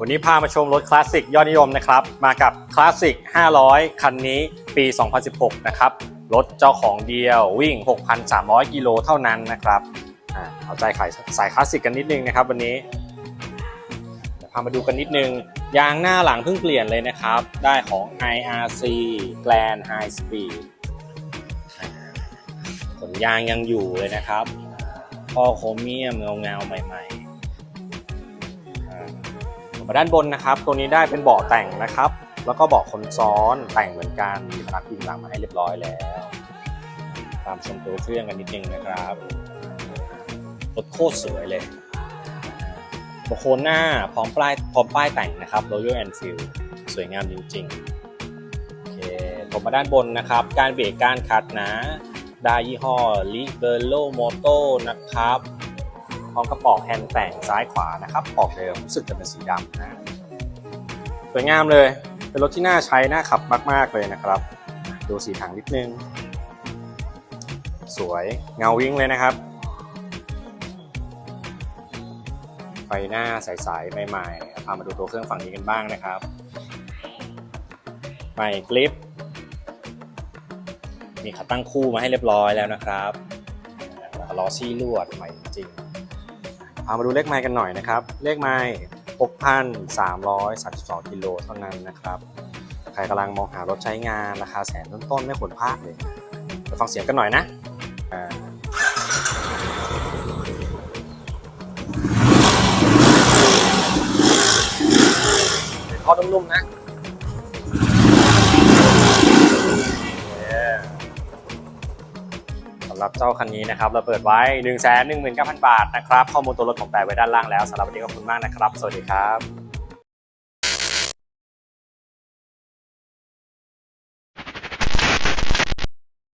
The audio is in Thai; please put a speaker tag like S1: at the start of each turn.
S1: วันนี้พามาชมรถคลาสสิกยอดนิยมนะครับ มากับคลาสสิก 500 คันนี้ปี 2016 นะครับ รถเจ้าของเดียววิ่ง 6,300 กิโลเท่านั้นนะครับเอาใจขายสายคลาสสิกกันนิดนึงนะครับวันนี้พามาดูกันนิดนึง ยางหน้าหลังเพิ่งเปลี่ยนเลยนะครับ ได้ของ IRC Grand High Speed ขนยางยังอยู่เลยนะครับพอโครเมียมเงาเงาๆใหม่ๆอ่ มาด้านบนนะครับตัวนี้ได้เป็นเบาะแต่งนะครับ แล้วก็เบาะคนซ้อนแต่งเหมือนกันมีพนักพิงหลังมาให้เรียบร้อยแล้ว ตามชมตัวเครื่องกันนิดนึงนะครับรถโคตรสวยเลยโบโคนหน้าพร้อมป้ายพร้อมป้ายแต่งนะครับ Royal Enfield สวยงามจริงๆโอเคผมมาด้านบนนะครับ การเบรกการขัดนะได้ยี่ห้อ l i b e r o Moto นะครับ พร้อมกระปอกแฮนด์แต่งซ้ายขวานะครับปอกเดิมรู้สึกจะเป็นสีดำนะสวยงามเลย เป็นรถที่น่าใช้น่าขับมาก ๆ เลยนะครับ ดูสีถังนิดนึง สวยเงาวิ่งเลยนะครับ ไฟหน้าใสๆใหม่ๆพามาดูตัวเครื่องฝั่งนี้กันบ้างนะครับใหม่กลิปมีขาตั้งคู่มาให้เรียบร้อยแล้วนะครับแล้วก็ล้อซี่ลวดใหม่จริง ๆพามาดูเลขไม้กันหน่อยนะครับ เลขไม้6,332กิโลเท่านั้นนะครับ ใครกำลังมองหารถใช้งานราคาแสนต้นๆไม่ควรพลาดเลยไปฟังเสียงกันหน่อยนะอ่าท่อนุ่มๆนะ หรับเจ้าคันนี้นะครับเราเปิดไว้ 1 1 9 0 0 0 บาทนะครับข้อมูลตัวรถของแต่ไว้ด้านล่างแล้วสำหรับวันนี้ขอบคุณมากนะครับ สวัสดีครับ